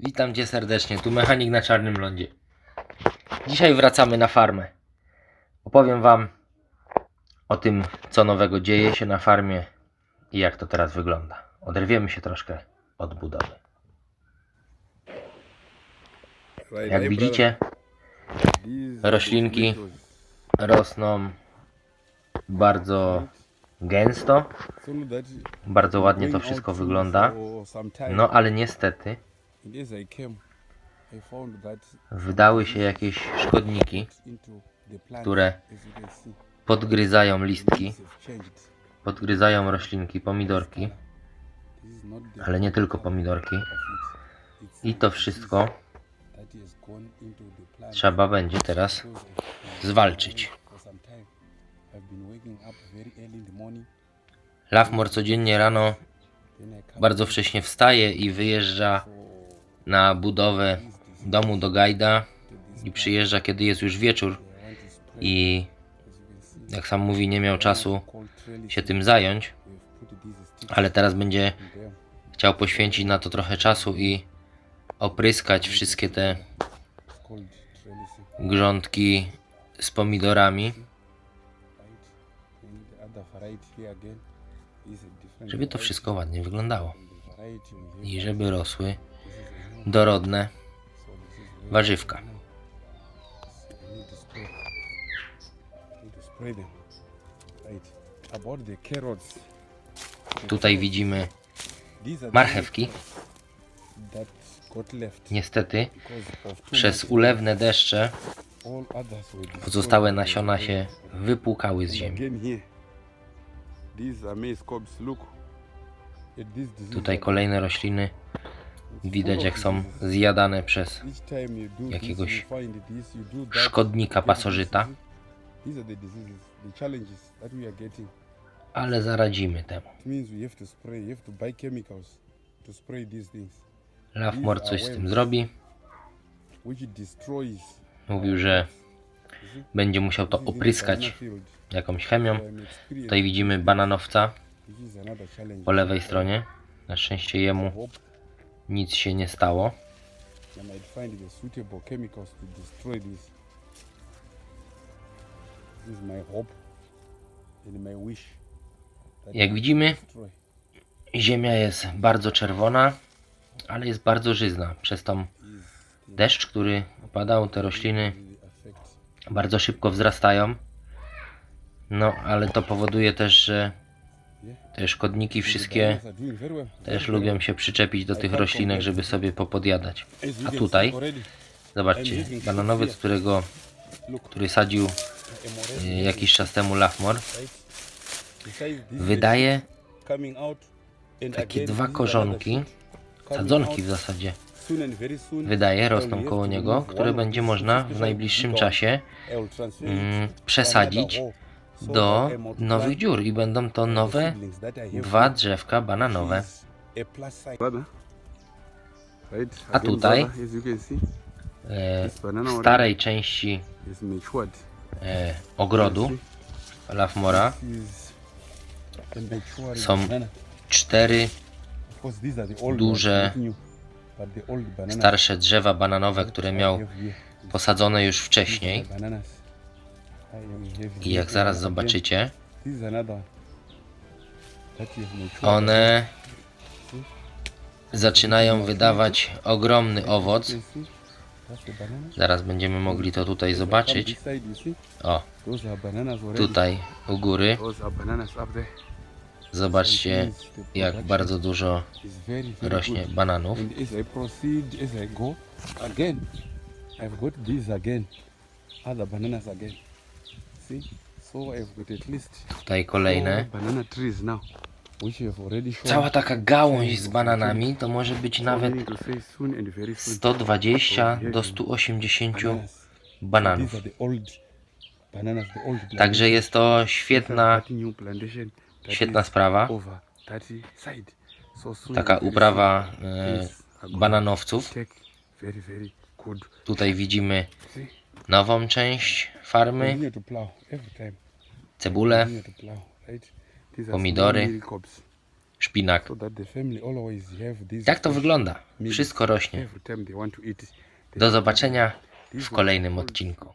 Witam Cię serdecznie, tu mechanik na czarnym lądzie. Dzisiaj wracamy na farmę. Opowiem Wam o tym, co nowego dzieje się na farmie i jak to teraz wygląda. Oderwiemy się troszkę od budowy. Jak widzicie, roślinki rosną bardzo gęsto, bardzo ładnie to wszystko wygląda. No ale niestety wydały się jakieś szkodniki, które podgryzają listki, podgryzają roślinki, pomidorki, ale nie tylko pomidorki. I to wszystko trzeba będzie teraz zwalczyć. Lafmor codziennie rano bardzo wcześnie wstaje i wyjeżdża na budowę domu do Gajda i przyjeżdża kiedy jest już wieczór i jak sam mówi nie miał czasu się tym zająć, ale teraz będzie chciał poświęcić na to trochę czasu i opryskać wszystkie te grządki z pomidorami, żeby to wszystko ładnie wyglądało i żeby rosły dorodne warzywka. Tutaj widzimy marchewki. Niestety przez ulewne deszcze pozostałe nasiona się wypłukały z ziemi. Tutaj kolejne rośliny widać jak są zjadane przez jakiegoś szkodnika pasożyta, ale zaradzimy temu. Lafmor coś z tym zrobi. Mówił, że będzie musiał to opryskać jakąś chemią. Tutaj widzimy bananowca po lewej stronie. Na szczęście jemu nic się nie stało. Jak widzimy, ziemia jest bardzo czerwona, ale jest bardzo żyzna. Przez tą deszcz, który padał, te rośliny bardzo szybko wzrastają. No, ale to powoduje też, że szkodniki wszystkie też lubią się przyczepić do tych roślinek, żeby sobie popodjadać. A tutaj, zobaczcie, bananowiec, którego, który sadził y, jakiś czas temu this wydaje takie dwa korzonki, sadzonki w zasadzie, wydaje, rosną koło niego, które będzie można w najbliższym czasie mm, przesadzić do nowych dziur i będą to nowe dwa drzewka bananowe. A tutaj e, w starej części e, ogrodu Lafmora Są cztery duże, starsze drzewa bananowe, które miał posadzone już wcześniej. I jak zaraz zobaczycie, one zaczynają wydawać ogromny owoc. Zaraz będziemy mogli to tutaj zobaczyć. O, tutaj u góry. Zobaczcie, jak bardzo dużo rośnie bananów. I've got these again, other bananas again. Tutaj kolejne. Cała taka gałąź z bananami to może być nawet meaning to say soon and very soon. 120 do 180 bananas. bananów. Także jest to świetna, 30 new plantation. that świetna sprawa. Over 30 side. So soon Taka uprawa e, bananowców. Tutaj widzimy? Nową część farmy, cebulę, Pomidory. szpinak. Tak to wygląda. Wszystko rośnie. Do zobaczenia w kolejnym odcinku.